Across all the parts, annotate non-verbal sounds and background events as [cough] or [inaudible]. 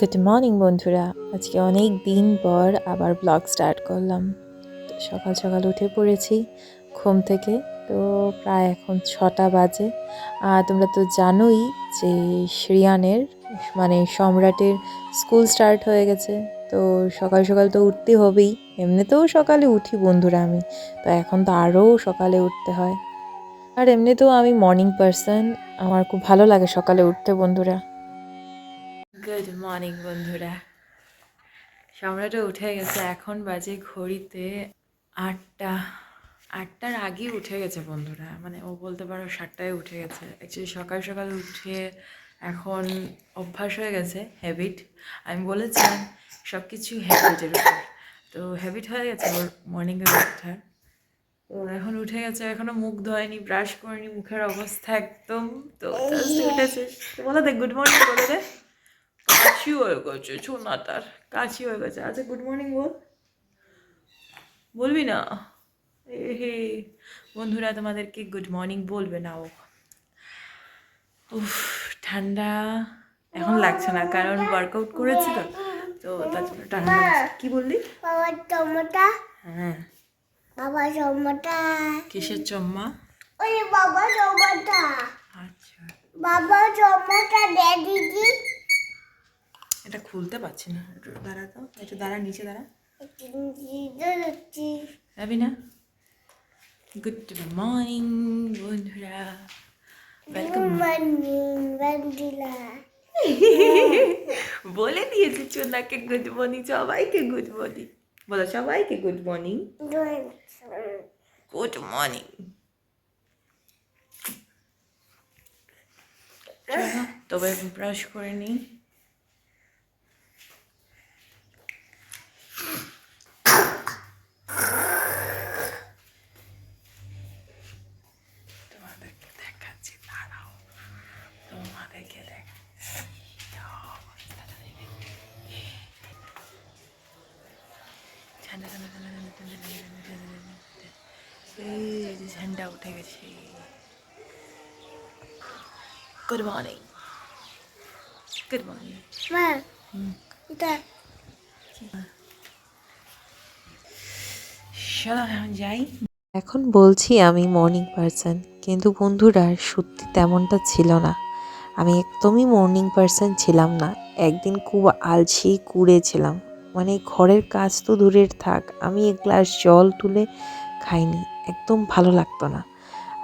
Good morning বন্ধুরা। আজকে অনেক দিন পর আবার ব্লগ স্টার্ট করলাম। সকাল সকাল উঠে পড়েছি ঘুম থেকে। তো প্রায় এখন ছটা বাজে। আর তোমরা তো জানোই যে শ্রিয়ানের মানে সম্রাটের স্কুল স্টার্ট হয়ে গেছে। তো সকাল সকাল তো উঠতে হবেই। এমনিতেও সকালে উঠি বন্ধুরা আমি। তো এখন তো আরও সকালে উঠতে হয়। আর এমনিতেও আমি মর্নিং পারসন আমার খুব ভালো লাগে সকালে উঠতে বন্ধুরা। গুড মর্নিং বন্ধুরা। সম্রাটও উঠে গেছে এখন বাজে ঘড়িতে আটটা আটটার আগেই উঠে গেছে বন্ধুরা। মানে ও বলতে পারো সাতটায় উঠে গেছে। অ্যাকচুয়ালি সকাল সকাল উঠে এখন অভ্যাস হয়ে গেছে হ্যাবিট আমি বলেছিলাম সব কিছু হ্যাবিটের উপর। তো হ্যাবিট হয়ে গেছে ওর মর্নিংয়ে ওঠার তো এখন উঠে গেছে এখনও মুখ ধোয়নি ব্রাশ করেনি মুখের অবস্থা একদম তো উঠেছে। বলো দেখ গুড মর্নিং বলে দে। কাশি হয়ে গেছে ছোনা তার কাশি হয়ে গেছে আচ্ছা গুড মর্নিং বল বলবি না এ হে বন্ধুরা তোমাদেরকে গুড মর্নিং বলবে না ও। উফ ঠান্ডা। এখন লাগছে না কারণ ওয়ার্কআউট করেছি তো। তো তার জন্য ঠান্ডা কি বললি? বাবা টমেটা। হ্যাঁ। বাবা টমেটা। কিসের চম্মা? ওই বাবা টমেটা। আচ্ছা। বাবা টমেটা দে দিদি এটা খুলতে পারছি না। দাঁড়া তো একটু দাঁড়া নিচে দাঁড়া। যাবি না গুড মর্নিং বন্ধুরা। ওয়েলকাম [laughs] বলে দিয়েছি চোনাকে গুড মর্নিং সবাইকে গুড মর্নিং বলো সবাইকে গুড মর্নিং গুড মর্নিং তবে ব্রাশ করে নিই। ঠান্ডা এই যে ঠান্ডা উঠে গেছে গুড মর্নিং গুড মর্নিং মা এটা চলো এখন যাই এখন বলছি আমি মর্নিং পারসন কিন্তু বন্ধুরা সত্যি তেমনটা ছিল না। আমি একদমই মর্নিং পারসন ছিলাম না। একদিন খুব আলসি কুড়েছিলাম মানে ঘরের কাজ তো দূরের থাক, আমি এক গ্লাস জল তুলে খাইনি, একদম ভালো লাগতো না।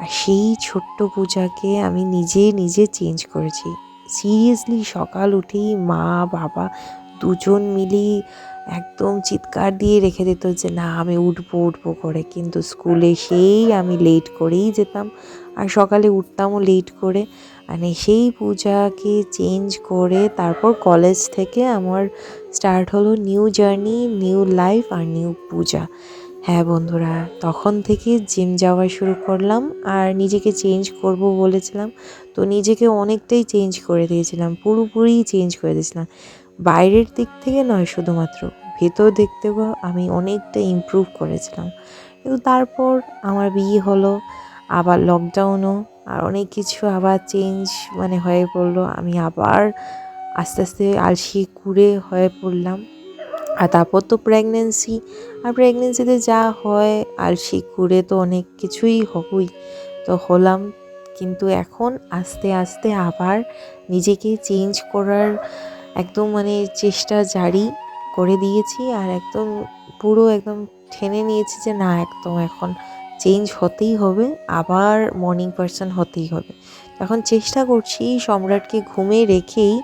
আর সেই ছোট্ট পূজাকে আমি নিজে নিজে চেঞ্জ করেছি। সিরিয়াসলি সকাল উঠেই মা, বাবা দুজন মিলেই একদম চিৎকার দিয়ে রেখে দিত যে, না, আমি উঠবো উঠবো করে কিন্তু স্কুলে সেই আমি লেট করেই যেতাম। আর সকালে উঠতামও লেট করে। মানে সেই পূজাকে চেঞ্জ করে তারপর কলেজ থেকে আমার স্টার্ট হলো নিউ জার্নি নিউ লাইফ আর নিউ পূজা। হ্যাঁ বন্ধুরা, তখন থেকে জিম যাওয়া শুরু করলাম আর নিজেকে চেঞ্জ করব বলেছিলাম। তো নিজেকে অনেকটাই চেঞ্জ করে দিয়েছিলাম, পুরোপুরি চেঞ্জ করে দিয়েছিলাম। বাইরের দিক থেকে নয় শুধুমাত্র, ভেতর দিক থেকেও আমি অনেকটা ইমপ্রুভ করেছিলাম। কিন্তু তারপর আমার বিয়ে হলো, আবার লকডাউনও আর অনেক কিছু আবার চেঞ্জ মানে হয়ে পড়ল। আমি আবার আস্তে আস্তে আলসি কুড়ে হয়ে পড়লাম। আর তারপর তো প্রেগনেন্সি আর প্রেগনেন্সিতে যা হয়, আলসি কুড়ে তো অনেক কিছুই হবই। তো হলাম, কিন্তু এখন আস্তে আস্তে আবার নিজেকে চেঞ্জ করার একদম মানে চেষ্টা জারি করে দিয়েছি। আর একদম পুরো একদম ঠেনে নিয়েছি যে না, একদম এখন চেঞ্জ হতেই হবে, আবার মর্নিং পারসন হতেই হবে। এখন চেষ্টা করছি সম্রাটকে ঘুমে রেখেই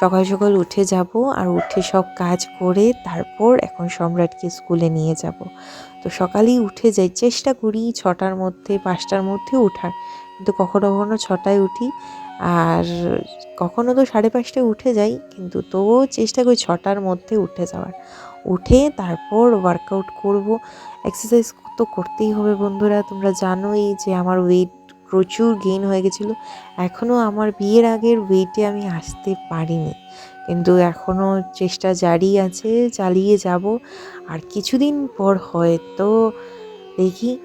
সকাল সকাল উঠে যাব আর উঠে সব কাজ করে তারপর এখন সম্রাটকে স্কুলে নিয়ে যাব। তো সকালেই উঠে যাই। চেষ্টা করি ছটার মধ্যে, পাঁচটার মধ্যে উঠার। কিন্তু কখনো কখনো ছটায় উঠি। আর কখনো তো সাড়ে পাঁচটায় উঠে যাই, কিন্তু তবুও চেষ্টা করি ছটার মধ্যে উঠে যাওয়ার। উঠে তারপর ওয়ার্কআউট করব। এক্সারসাইজ তো করতেই হবে বন্ধুরা। তোমরা জানোই যে আমার ওয়েট প্রচুর গেইন হয়ে গেছিল। এখনও আমার বিয়ের আগের ওয়েটে আমি আসতে পারিনি। কিন্তু এখনও চেষ্টা জারি আছে, চালিয়ে যাব। আর কিছুদিন পর হয়তো দেখি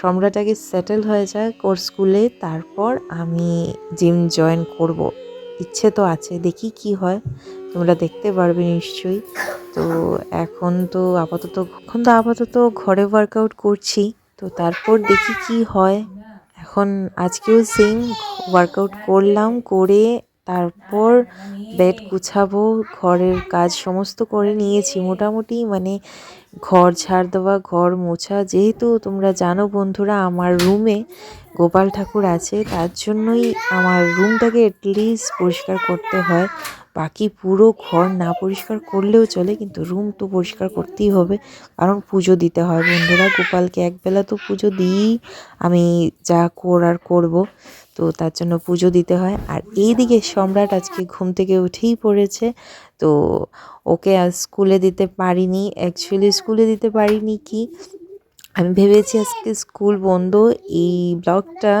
সম্রাট আগে সেটেল হয়ে যাক ওর স্কুলে তারপর আমি জিম জয়েন করব। ইচ্ছে তো আছে, দেখি কি হয়। তোমরা দেখতে পারবে নিশ্চয়ই। তো এখন তো আপাতত এখন তো আপাতত ঘরে ওয়ার্কআউট করছি। তো তারপর দেখি কি হয়। এখন আজকেও সেম ওয়ার্কআউট করলাম, করে তারপর বেড গুছাবো, ঘরের কাজ সমস্ত করে নিয়েছি। মোটামুটি মানে ঘর ঝাড় দেওয়া, ঘর মোছা, যেহেতু তোমরা জানো বন্ধুরা আমার রুমে গোপাল ঠাকুর আছে, তার জন্যই আমার রুমটাকে অ্যাটলিস্ট পরিষ্কার করতে হয়। বাকি পুরো ঘর না পরিষ্কার করলেও চলে, কিন্তু রুম তো পরিষ্কার করতেই হবে। কারণ পুজো দিতে হয় বন্ধুরা, গোপালকে একবেলা তো পুজো দিয়েই আমি যা করার করব, তো তার জন্য পুজো দিতে হয়। আর এইদিকে সম্রাট আজকে ঘুম থেকে উঠেই পড়েছে, তো ওকে আজ স্কুলে দিতে পারিনি। অ্যাকচুয়ালি স্কুলে দিতে পারিনি কি? আমি ভেবেছি আজকে স্কুল বন্ধ, এই ব্লগটা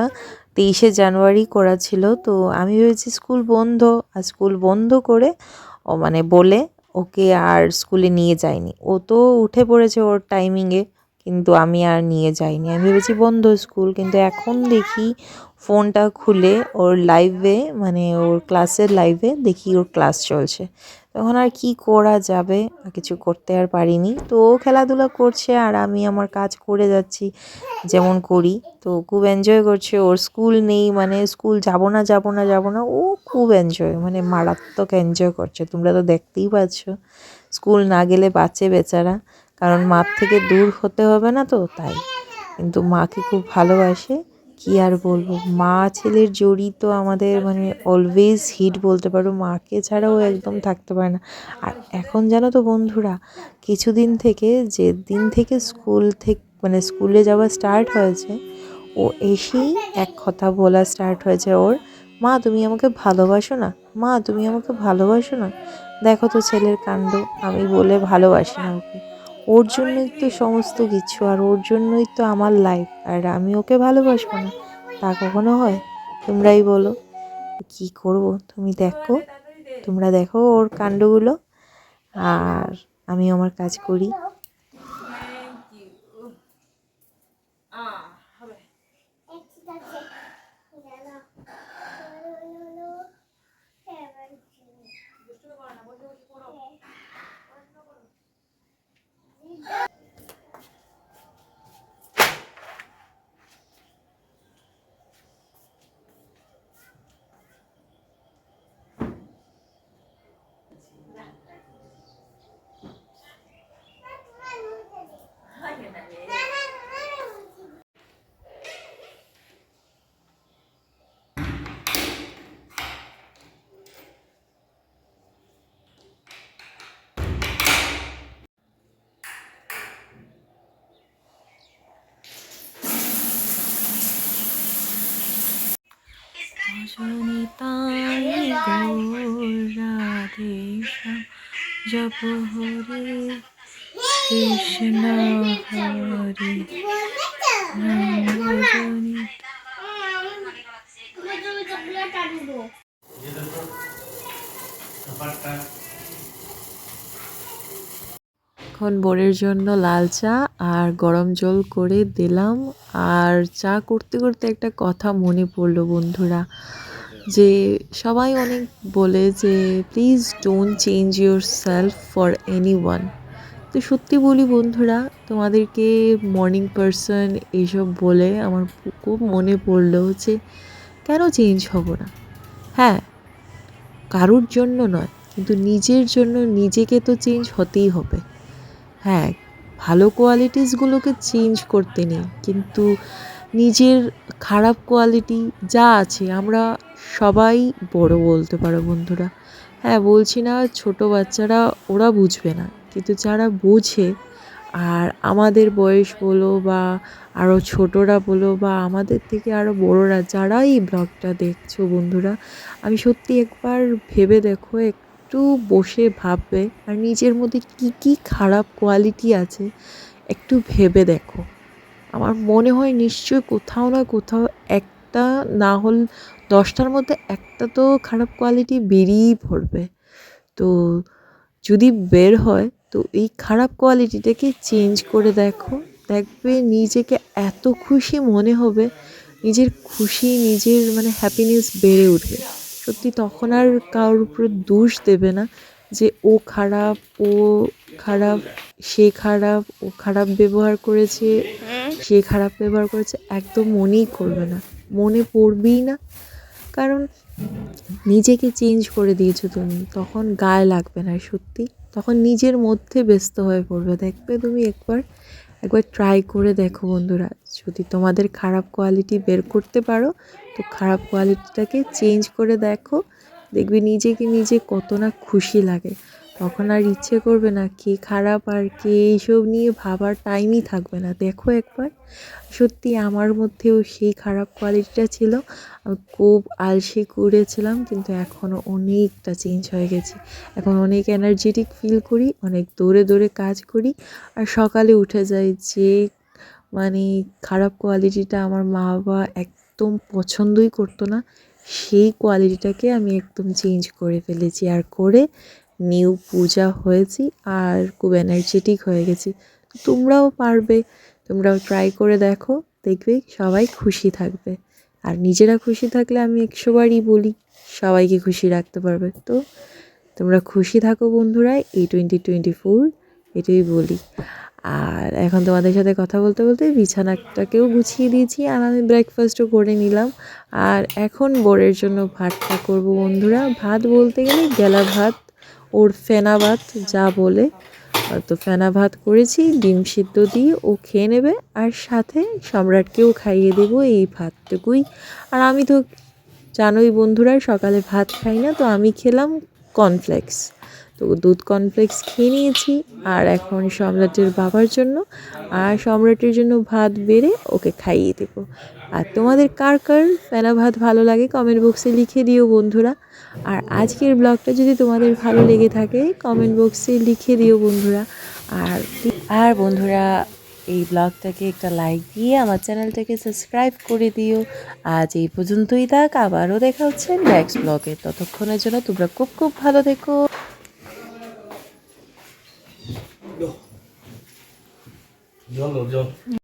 তেইশে জানুয়ারি করা ছিল তো আমি ভেবেছি স্কুল বন্ধ, আর স্কুল বন্ধ করে ও মানে বলে ওকে আর স্কুলে নিয়ে যায়নি। ও তো উঠে পড়েছে ওর টাইমিংয়ে কিন্তু আমি আর নিয়ে যাইনি। আমি ভেবেছি বন্ধ স্কুল, কিন্তু এখন দেখি ফোনটা খুলে ওর লাইভে মানে ওর ক্লাসের লাইভে দেখি ওর ক্লাস চলছে। তখন আর কি করা যাবে? কিছু করতে আর পারিনি। তো ও খেলাধুলা করছে আর আমি আমার কাজ করে যাচ্ছি, যেমন করি। তো খুব এনজয় করছে। ওর স্কুল নেই মানে স্কুল যাব না যাব না যাব না, ও খুব এনজয় মানে মারাত্মক এনজয় করছে। তোমরা তো দেখতেই পাচ্ছ স্কুল না গেলে বাঁচে বেচারা। কারণ মার থেকে দূর হতে হবে না তো, তাই। কিন্তু মাকে খুব ভালোবাসে। কি আর বলব? মা ছেলের জড়ি তো আমাদের মানে অলওয়েজ হিট বলতে পারো। মাকে ছাড়াও একদম থাকতে পারে না। আর এখন জানো তো বন্ধুরা, কিছুদিন থেকে যে দিন থেকে স্কুল থেকে মানে স্কুলে যাওয়া স্টার্ট হয়েছে, ও এসেই এক কথা বলা স্টার্ট হয়েছে ওর, মা, তুমি আমাকে ভালোবাসো না? মা, তুমি আমাকে ভালোবাসো না? দেখো তো ছেলের কাণ্ড, আমি বলে ভালোবাসি না ওকে। ওর জন্যই তো সমস্ত কিছু আর ওর জন্যই তো আমার লাইফ আর আমি ওকে ভালোবাসবো না। তা কখনো হয়? তোমরাই বলো। কি করব? তুমি দেখো। তোমরা দেখো ওর কাণ্ডগুলো। আর আমি আমার কাজ করি। জনিতাই তাই রাধে জপ হরে কৃষ্ণ হরে রাম জনিতা এখন বোরের জন্য লাল চা আর গরম জল করে দিলাম। আর চা করতে করতে একটা কথা মনে পড়ল বন্ধুরা, যে সবাই অনেক বলে যে please don't change yourself for anyone তো সত্যি বলি বন্ধুরা, তোমাদেরকে মর্নিং পারসন এইসব বলে আমার খুব মনে পড়ল যে, কেন চেঞ্জ হব না? হ্যাঁ কারোর জন্য নয়, কিন্তু নিজের জন্য নিজেকে তো চেঞ্জ হতেই হবে। হ্যাঁ ভালো কোয়ালিটিসগুলোকে চেঞ্জ করতে নেই। কিন্তু নিজের খারাপ কোয়ালিটি যা আছে, আমরা সবাই বড় বলতে পারো বন্ধুরা। হ্যাঁ বলছি না ছোট বাচ্চারা ওরা বুঝবে না। কিন্তু যারা বোঝে, আর আমাদের বয়স বলো বা আরও ছোটরা বলো বা আমাদের থেকে আরও বড়রা যারা এই ব্লগটা দেখছ বন্ধুরা, আমি সত্যি একবার ভেবে দেখো একটু বসে ভাববে আর নিজের মধ্যে কি কি খারাপ কোয়ালিটি আছে একটু ভেবে দেখো। আমার মনে হয় নিশ্চয় কোথাও না কোথাও একটা না হল দশটার মধ্যে একটা তো খারাপ কোয়ালিটি বেরিয়েই পড়বে। তো যদি বের হয়, তো এই খারাপ কোয়ালিটিটাকে চেঞ্জ করে দেখো। দেখবে নিজেকে এত খুশি মনে হবে, নিজের খুশি, নিজের মানে হ্যাপিনেস বেড়ে উঠবে। সত্যি তখন আর কারোর উপরে দোষ দেবে না যে ও খারাপ ও খারাপ, সে খারাপ, ও খারাপ ব্যবহার করেছে, সে খারাপ ব্যবহার করেছে, একদম মনেই করবে না। মনে পড়বেই না। কারণ নিজেকে চেঞ্জ করে দিয়েছ তুমি। তখন গায়ে লাগবে না সত্যি। তখন নিজের মধ্যে ব্যস্ত হয়ে পড়বে। দেখবে তুমি একবার একবার ট্রাই করে দেখো বন্ধুরা। যদি তোমাদের খারাপ কোয়ালিটি বের করতে পারো, তো খারাপ কোয়ালিটিটাকে চেঞ্জ করে দেখো। দেখবে নিজেকে নিজে কত না খুশি লাগে। তখন আর ইচ্ছে করবে না কে খারাপ আর কে এইসব নিয়ে ভাবার টাইমই থাকবে না। দেখো একবার, সত্যি আমার মধ্যেও সেই খারাপ কোয়ালিটিটা ছিল। আমি খুব আলসে করেছিলাম, কিন্তু এখনও অনেকটা চেঞ্জ হয়ে গেছে। এখন অনেক এনার্জেটিক ফিল করি, অনেক দৌড়ে দৌড়ে কাজ করি, আর সকালে উঠে যাই যে মানে খারাপ কোয়ালিটিটা আমার মা বাবা একদম পছন্দই করতো না, সেই কোয়ালিটিটাকে আমি একদম চেঞ্জ করে ফেলেছি। আর করে নিউ পূজা হয়েছি আর খুব এনার্জেটিক হয়ে গেছি। তোমরাও পারবে, তোমরাও ট্রাই করে দেখো, দেখবে সবাই খুশি থাকবে। আর নিজেরা খুশি থাকলে আমি একশোবারই বলি, সবাইকে খুশি রাখতে পারবে। তো তোমরা খুশি থাকো বন্ধুরা, এই টোয়েন্টি টোয়েন্টি ফোর এটাই বলি। আর এখন তোমাদের সাথে কথা বলতে বলতে বিছানাটাকেও গুছিয়ে দিয়েছি, আর আমি ব্রেকফাস্টও করে নিলাম। আর এখন বোরের জন্য ভাতটা করব বন্ধুরা। ভাত বলতে গেলে গেলা ভাত ওর ফেনা ভাত যা বলে। তো ফেনা ভাত করেছি, ডিম সিদ্ধ দিয়ে ও খেয়ে নেবে আর সাথে সম্রাটকেও খাইয়ে দেব এই ভাতটুকুই। আর আমি তো জানোই বন্ধুরা, সকালে ভাত খাই না, তো আমি খেলাম কর্নফ্লেক্স। তো দুধ কর্নফ্লেক্স খেয়ে নিয়েছি আর এখন সম্রাটের বাবার জন্য আর সম্রাটের জন্য ভাত বেড়ে ওকে খাইয়ে দেব। আর তোমাদের কার কার ফেনা ভাত ভালো লাগে কমেন্ট বক্সে লিখে দিও বন্ধুরা। আর আজকের ব্লগটা যদি তোমাদের ভালো লেগে থাকে কমেন্ট বক্সে লিখে দিও বন্ধুরা। আর আর বন্ধুরা, এই ব্লগটাকে একটা লাইক দিয়ে আমার চ্যানেলটাকে সাবস্ক্রাইব করে দিও। আজ এই পর্যন্তই থাক, আবারও দেখা হচ্ছে নেক্সট ব্লগে ততক্ষণের জন্য তোমরা খুব খুব ভালো থেকো। 哟，你要辣椒